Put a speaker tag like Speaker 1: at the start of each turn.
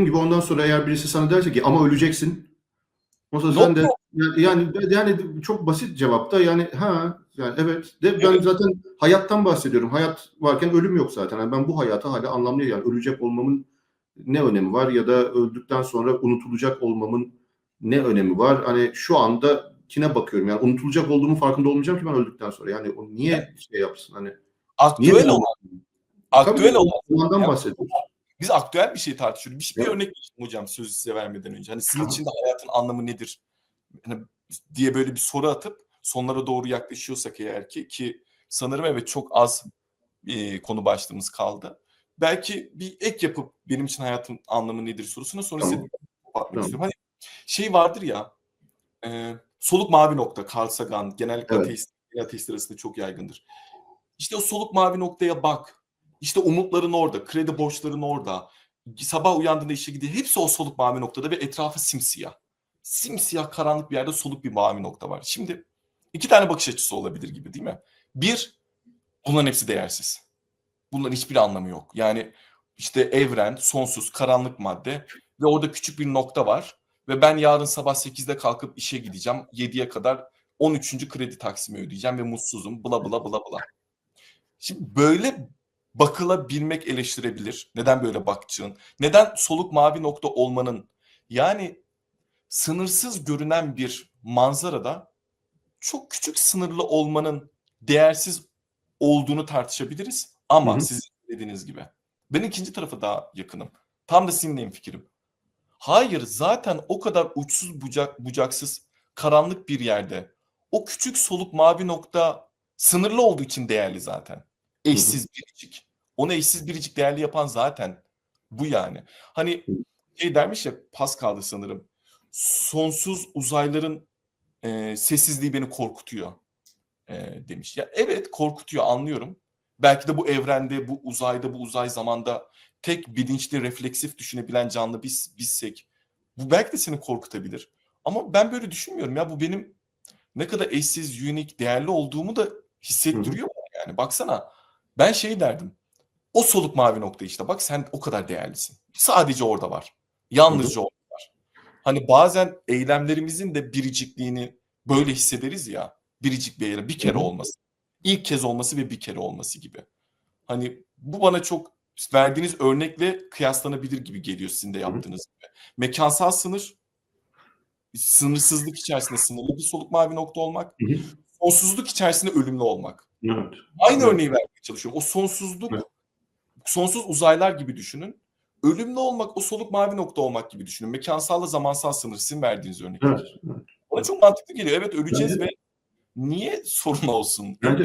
Speaker 1: dediğim gibi ondan sonra eğer birisi sana derse ki ama öleceksin. O zaman sen de yani, yani çok basit cevapta yani ha yani evet de ben
Speaker 2: Evet.
Speaker 1: zaten hayattan bahsediyorum. Hayat varken ölüm yok zaten. Yani ben bu hayatı hala anlamlı yani ölecek olmamın ne önemi var ya da öldükten sonra unutulacak olmamın ne önemi var? Hani şu anda kine bakıyorum yani unutulacak olduğumun farkında olmayacağım ki ben öldükten sonra. Yani o niye şey yapsın hani
Speaker 2: Aktüel olan, aktüel olan. Ya,
Speaker 1: bahsediyoruz.
Speaker 2: Biz aktüel bir şey tartışıyoruz. Bir, bir
Speaker 1: Evet.
Speaker 2: örnek vereyim hocam sözü size vermeden önce. Hani sizin için de hayatın anlamı nedir? Hani diye böyle bir soru atıp sonlara doğru yaklaşıyorsak eğer ki ki sanırım evet çok az e, konu başlığımız kaldı. Belki bir ek yapıp benim için hayatın anlamı nedir sorusuna sonra
Speaker 1: Tamam. Tamam.
Speaker 2: istiyorum. Hani şey vardır ya e, soluk mavi nokta Carl Sagan genellikle
Speaker 1: Evet.
Speaker 2: ateist, ateistler arasında çok yaygındır. İşte o soluk mavi noktaya bak. İşte umutların orada, kredi borçların orada. Sabah uyandığında işe gidiyor. Hepsi o soluk mavi noktada ve etrafı simsiyah. Simsiyah karanlık bir yerde soluk bir mavi nokta var. Şimdi iki tane bakış açısı olabilir gibi değil mi? Bir, bunların hepsi değersiz. Bunların hiçbir anlamı yok. Yani işte evren, sonsuz, karanlık madde ve orada küçük bir nokta var. Ve ben yarın sabah 8'de kalkıp işe gideceğim. 7'ye kadar 13. kredi taksimi ödeyeceğim ve mutsuzum. Bla bla bla bla. Şimdi böyle bakılabilmek eleştirebilir. Neden böyle bakçığın? Neden soluk mavi nokta olmanın? Yani sınırsız görünen bir manzarada çok küçük sınırlı olmanın değersiz olduğunu tartışabiliriz. Ama
Speaker 1: Hı hı.
Speaker 2: sizin dediğiniz gibi. Ben ikinci tarafı daha yakınım. Tam da sizinle fikrim. Hayır zaten o kadar uçsuz bucak, bucaksız karanlık bir yerde o küçük soluk mavi nokta sınırlı olduğu için değerli zaten. Eşsiz biricik. Onu eşsiz biricik değerli yapan zaten bu yani. Hani şey dermiş ya Pascal'dı sanırım. Sonsuz uzayların e, sessizliği beni korkutuyor e, demiş. Ya evet korkutuyor anlıyorum. Belki de bu evrende, bu uzayda, bu uzay zamanda tek bilinçli, refleksif düşünebilen canlı biz bizsek bu belki de seni korkutabilir. Ama ben böyle düşünmüyorum ya bu benim ne kadar eşsiz, unique, değerli olduğumu da hissettiriyor bana yani. Baksana ben şey derdim. O soluk mavi nokta işte bak sen o kadar değerlisin. Sadece orada var. Yalnızca orada var. Hani bazen eylemlerimizin de biricikliğini böyle hissederiz ya. Biricik bir eylem bir kere olması. İlk kez olması ve bir kere olması gibi. Hani bu bana çok verdiğiniz örnekle kıyaslanabilir gibi geliyor sizin de yaptığınız gibi. Mekansal sınır sınırsızlık içerisinde sınırlı bir soluk mavi nokta olmak, sonsuzluk içerisinde ölümlü olmak.
Speaker 1: Evet.
Speaker 2: Aynı
Speaker 1: Evet.
Speaker 2: örneği vermeye çalışıyorum. O sonsuzluk,
Speaker 1: Evet.
Speaker 2: sonsuz uzaylar gibi düşünün. Ölümlü olmak, o soluk mavi nokta olmak gibi düşünün. Mekansalla zamansal sınır sizin verdiğiniz örnek.
Speaker 1: Evet. evet.
Speaker 2: Bana çok mantıklı geliyor. Evet öleceğiz
Speaker 1: Bence-
Speaker 2: ve niye sorun olsun?
Speaker 1: Bence